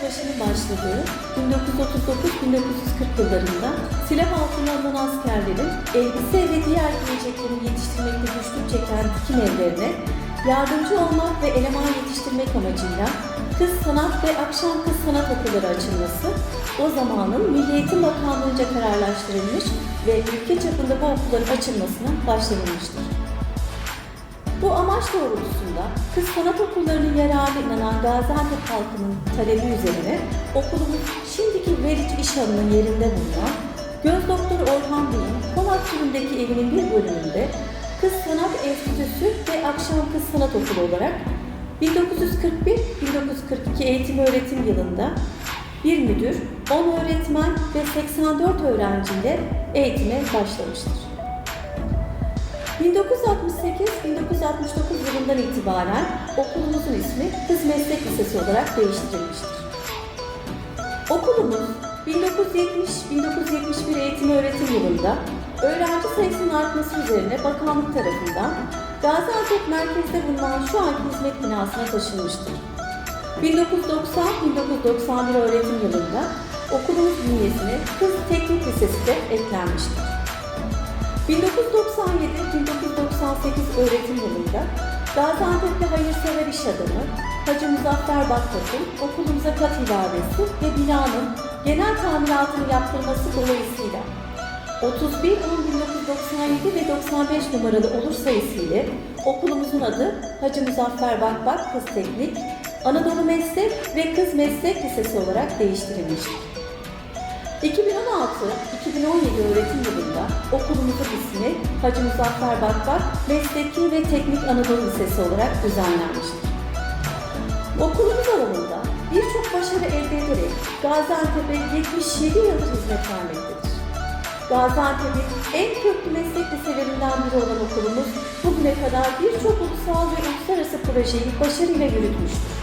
Savaşı'nın başladığı 1939-1940 yıllarında silah altına alınan askerlerin elbise ve diğer giyeceklerini yetiştirmekte güçlük çeken dikim evlerine yardımcı olmak ve eleman yetiştirmek amacıyla Kız Sanat ve Akşam Kız Sanat Okulları açılması o zamanın Milli Eğitim Bakanlığı'nca kararlaştırılmış ve ülke çapında bu okulların açılmasına başlanılmıştır. Bu amaç doğrultusunda kız sanat okullarının yararına inanan Gaziantep halkının talebi üzerine okulumuz şimdiki Veriç İşhanı'nın yerinde bulunan Göz Doktor Orhan Bey'in Polat türündeki evinin bir bölümünde Kız Sanat Enstitüsü ve Akşam Kız Sanat Okulu olarak 1941-1942 eğitim öğretim yılında bir müdür, 10 öğretmen ve 84 öğrenciyle eğitime başlamıştır. 1968-1969 yılından itibaren okulumuzun ismi Kız Meslek Lisesi olarak değiştirilmiştir. Okulumuz 1970-1971 eğitim öğretim yılında öğrenci sayısının artması üzerine bakanlık tarafından Gaziantep merkezde bulunan şu anki hizmet binasına taşınmıştır. 1990-1991 öğretim yılında okulumuz bünyesine Kız Teknik Lisesi de eklenmiştir. 1997-1998 öğretim yılında Gaziantep'te hayırsever iş adamı Hacı Muzaffer Baktat'ın okulumuza kat ilavesi ve binanın genel tamiratını yaptırması dolayısıyla 31 10 1997 ve 95 numaralı olur sayısı ile okulumuzun adı Hacı Muzaffer Bakbak Kız Teknik, Anadolu Meslek ve Kız Meslek Lisesi olarak değiştirilmiştir. 2016-2017 öğretim yılında okulumuzun ismi Hacı Muzaffer Bakbak Mesleki ve Teknik Anadolu Lisesi olarak düzenlenmiştir. Okulumuz alanında birçok başarı elde ederek Gaziantep'e 77 yıldır hizmet vermektedir. Gaziantep'in en köklü meslek liselerinden biri olan okulumuz bugüne kadar birçok ulusal ve uluslararası projeyi başarıyla yürütmüştür.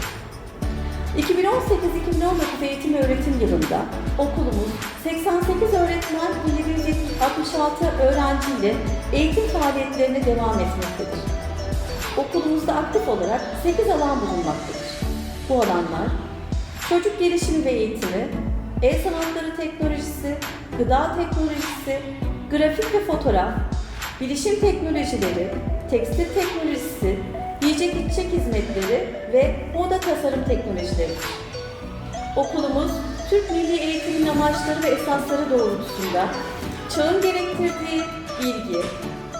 2018-2019 eğitim öğretim yılında okulumuz 88 öğretmen ve 766 öğrenci ile eğitim faaliyetlerine devam etmektedir. Okulumuzda aktif olarak 8 alan bulunmaktadır. Bu alanlar çocuk gelişimi ve eğitimi, el sanatları teknolojisi, gıda teknolojisi, grafik ve fotoğraf, bilişim teknolojileri, tekstil teknolojisi, yiyecek içecek hizmetleri ve moda tasarım teknolojileridir. Okulumuz, Türk Milli Eğitim'in amaçları ve esasları doğrultusunda çağın gerektirdiği bilgi,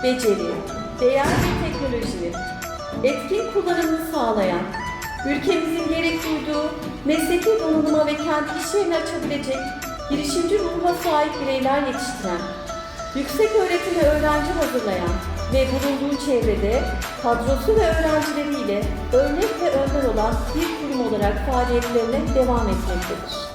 beceri, değer ve teknolojinin etkin kullanımını sağlayan, ülkemizin gerek duyduğu mesleki donanıma ve kendi iş yerini açabilecek girişimci ruha sahip bireyler yetiştiren, yüksek öğretim ve öğrenci hazırlayan ve bulunduğu çevrede kadrosu ve öğrencileriyle örnek ve önder olan bir kurum olarak faaliyetlerine devam etmektedir.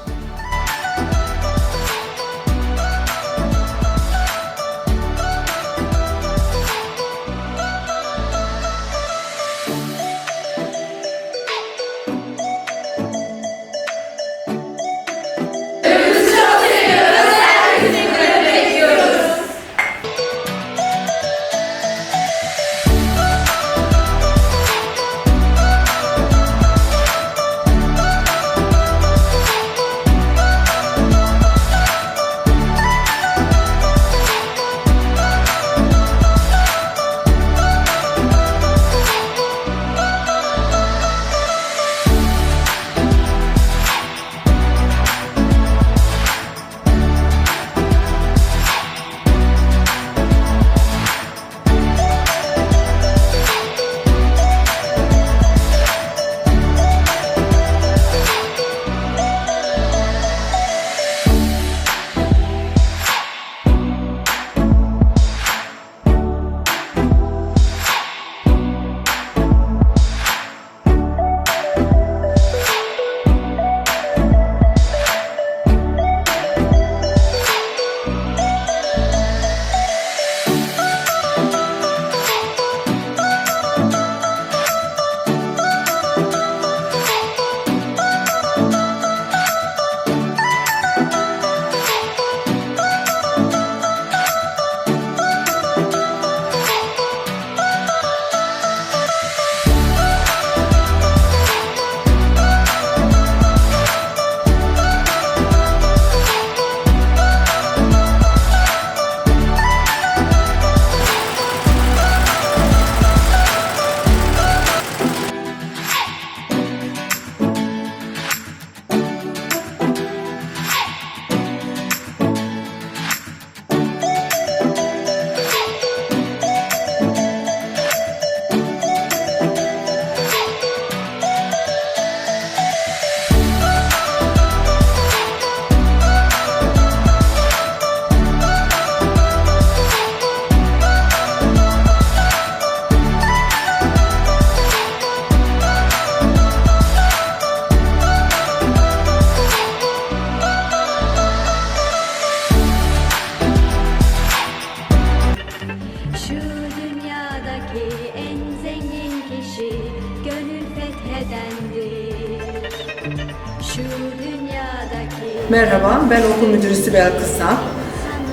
Merhaba, ben okul müdürü Sibel Kısa.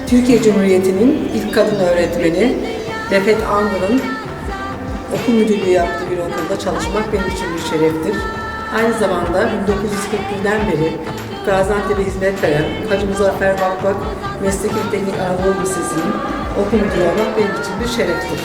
Türkiye Cumhuriyeti'nin ilk kadın öğretmeni Refet Angır'ın okul müdürlüğü yaptığı bir okulda çalışmak benim için bir şereftir. Aynı zamanda 1941'den beri Gaziantep'e hizmet veren Hacı Muzaffer Bakbak Mesleki Teknik Anadolu Lisesi'nin okul müdürü olmak benim için bir şereftir.